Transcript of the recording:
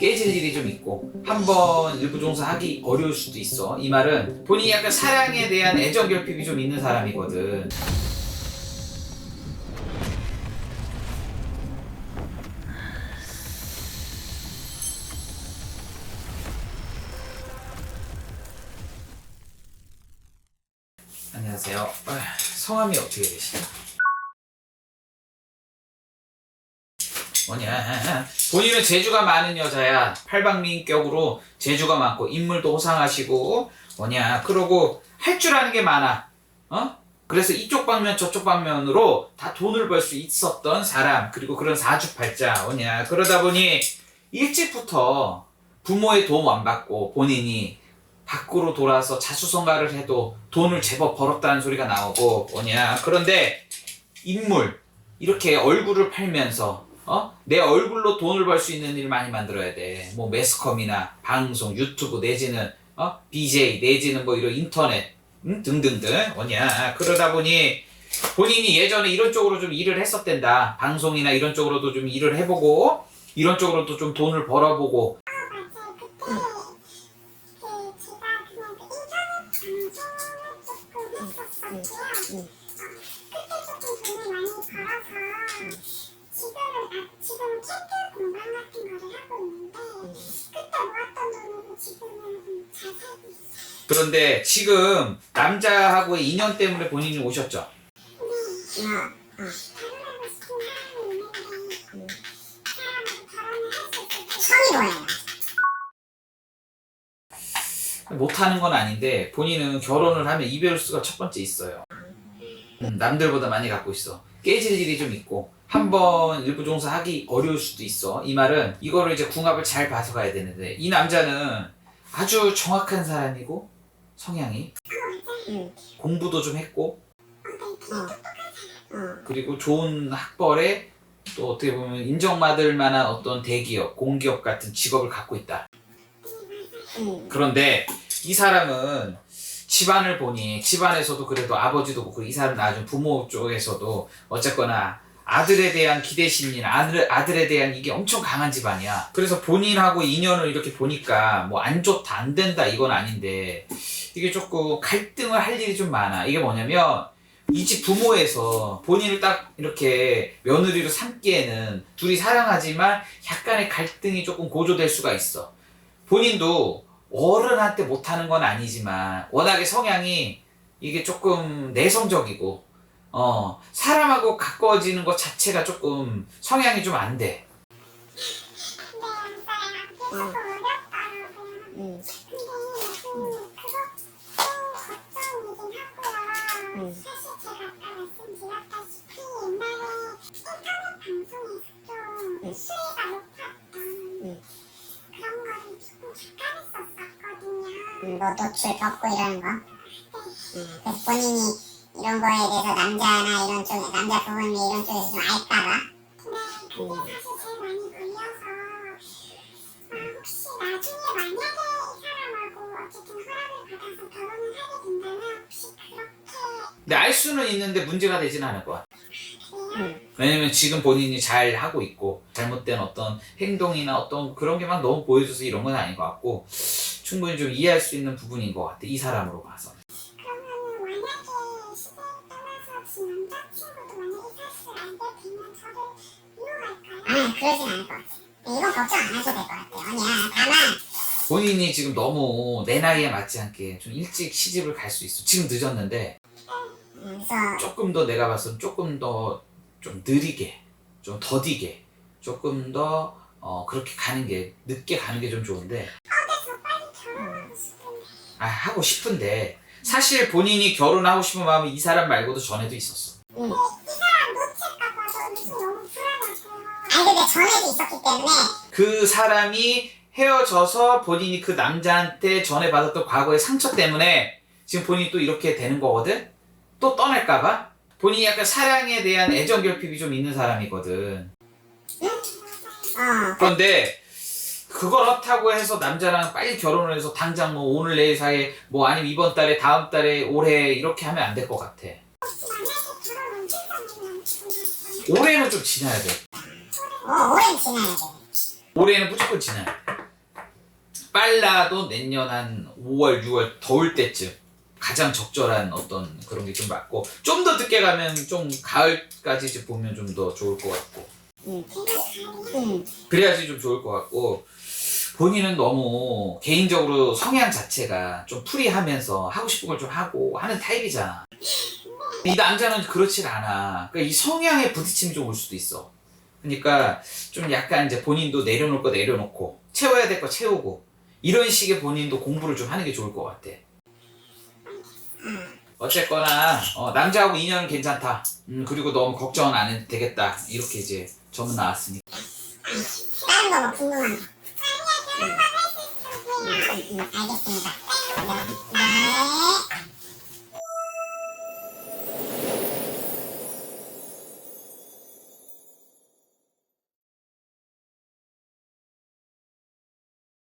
깨질 일이 좀 있고 한 번 일부 종사하기 어려울 수도 있어. 이 말은 본인이 약간 사랑에 대한 애정 결핍이 좀 있는 사람이거든. 안녕하세요. 아, 성함이 어떻게 되시나요? 뭐냐? 본인은 재주가 많은 여자야. 팔방미인격으로 재주가 많고 인물도 호상하시고 뭐냐? 그러고 할 줄 아는 게 많아. 어? 그래서 이쪽 방면 저쪽 방면으로 다 돈을 벌 수 있었던 사람 그리고 그런 사주팔자 뭐냐? 그러다 보니 일찍부터 부모의 도움 안 받고 본인이 밖으로 돌아서 자수성가를 해도 돈을 제법 벌었다는 소리가 나오고 뭐냐? 그런데 인물 이렇게 얼굴을 팔면서 어? 내 얼굴로 돈을 벌 수 있는 일 많이 만들어야 돼. 뭐 매스컴이나 방송, 유튜브 내지는 어? BJ 내지는 뭐 이런 인터넷 응? 등등등 뭐냐 그러다 보니 본인이 예전에 이런 쪽으로 좀 일을 했었댄다. 방송이나 이런 쪽으로도 좀 일을 해보고 이런 쪽으로도 좀 돈을 벌어보고 맞 그런데 지금 남자하고의 인연 때문에 본인이 오셨죠. 못하는 건 아닌데 본인은 결혼을 하면 이별 수가 첫 번째 있어요. 음, 남들보다 많이 갖고 있어. 깨질 일이 좀 있고 한 번 일부 종사하기 어려울 수도 있어. 이 말은 이거를 이제 궁합을 잘 봐서 가야 되는데 이 남자는 아주 정확한 사람이고 성향이 응. 공부도 좀 했고 어. 어. 그리고 좋은 학벌에 또 어떻게 보면 인정받을 만한 어떤 대기업, 공기업 같은 직업을 갖고 있다. 응. 그런데 이 사람은 집안을 보니 집안에서도 그래도 아버지도 그렇고 이 사람 나중 부모 쪽에서도 어쨌거나 아들에 대한 기대 심리나 아들, 아들에 대한 이게 엄청 강한 집안이야. 그래서 본인하고 인연을 이렇게 보니까 뭐 안 좋다, 안 된다 이건 아닌데 이게 조금 갈등을 할 일이 좀 많아. 이게 뭐냐면 이 집 부모에서 본인을 딱 이렇게 며느리로 삼기에는 둘이 사랑하지만 약간의 갈등이 조금 고조될 수가 있어. 본인도 어른한테 못하는 건 아니지만 워낙에 성향이 이게 조금 내성적이고 어 사람하고 가까워지는 것 자체가 조금 성향이 좀 안 돼. 음. 음. 음. 뭐 노출 덮고 이러는 거. 응. 그래서 본인이 이런 거에 대해서 남자나 이런 쪽에 남자 부모님 이런 쪽에서 좀 알까봐. 근데 그게 사실 제일 많이 걸려서 아, 혹시 나중에 만약에 이 사람하고 어쨌든 허락을 받아서 결혼을 하게 된다면 혹시 그렇게 근데 알 수는 있는데 문제가 되지는 않을 것 같아. 응. 왜냐면 지금 본인이 잘 하고 있고 잘못된 어떤 행동이나 어떤 그런 게 막 너무 보여줘서 이런 건 아닌 것 같고 충분히 좀 이해할 수 있는 부분인 것 같아. 이 사람으로 봐서. 그러진 않을 것 같아. 이건 걱정 안 하셔도 될 것 같아요. 아니야. 다만 본인이 지금 너무 내 나이에 맞지 않게 좀 일찍 시집을 갈 수 있어. 지금 늦었는데 음, 그래서 조금 더 내가 봤을 때 조금 더 좀 느리게, 좀 더디게, 조금 더 어, 그렇게 가는 게 늦게 가는 게 좀 좋은데 결혼하고 싶은데 아, 하고 싶은데 사실 본인이 결혼하고 싶은 마음이 이 사람 말고도 전에도 있었어. 응. 근데 전에도 있었기 때문에 그 사람이 헤어져서 본인이 그 남자한테 전해받았던 과거의 상처 때문에 지금 본인이 또 이렇게 되는 거거든? 또 떠날까봐? 본인이 약간 사랑에 대한 애정 결핍이 좀 있는 사람이거든. 어 그런데 그렇다고 해서 남자랑 빨리 결혼을 해서 당장 뭐 오늘 내일 사이에 뭐 아니면 이번 달에 다음 달에 올해 이렇게 하면 안 될 것 같아. 올해는 좀 지나야 돼. 어, 오랜 지나야 돼. 올해는 무조건 지나요. 빨라도 내년 한 5월, 6월 더울 때쯤 가장 적절한 어떤 그런 게 좀 맞고 좀 더 늦게 가면 좀 가을까지 이제 보면 좀 더 좋을 것 같고 응. 응. 그래야지 좀 좋을 것 같고 본인은 너무 개인적으로 성향 자체가 좀 프리하면서 하고 싶은 걸 좀 하고 하는 타입이잖아. 이 남자는 그렇진 않아. 그러니까 이 성향에 부딪힘이 좀 올 수도 있어. 그러니까 좀 약간 이제 본인도 내려놓을 거 내려놓고 채워야 될 거 채우고 이런 식의 본인도 공부를 좀 하는 게 좋을 것 같아. 어쨌거나 어, 남자하고 인연은 괜찮다. 음, 그리고 너무 걱정은 안 해도 되겠다. 이렇게 이제 전문 나왔으니까. 다른 거뭐 궁금한 거. 응, 응, 응, 알겠습니다.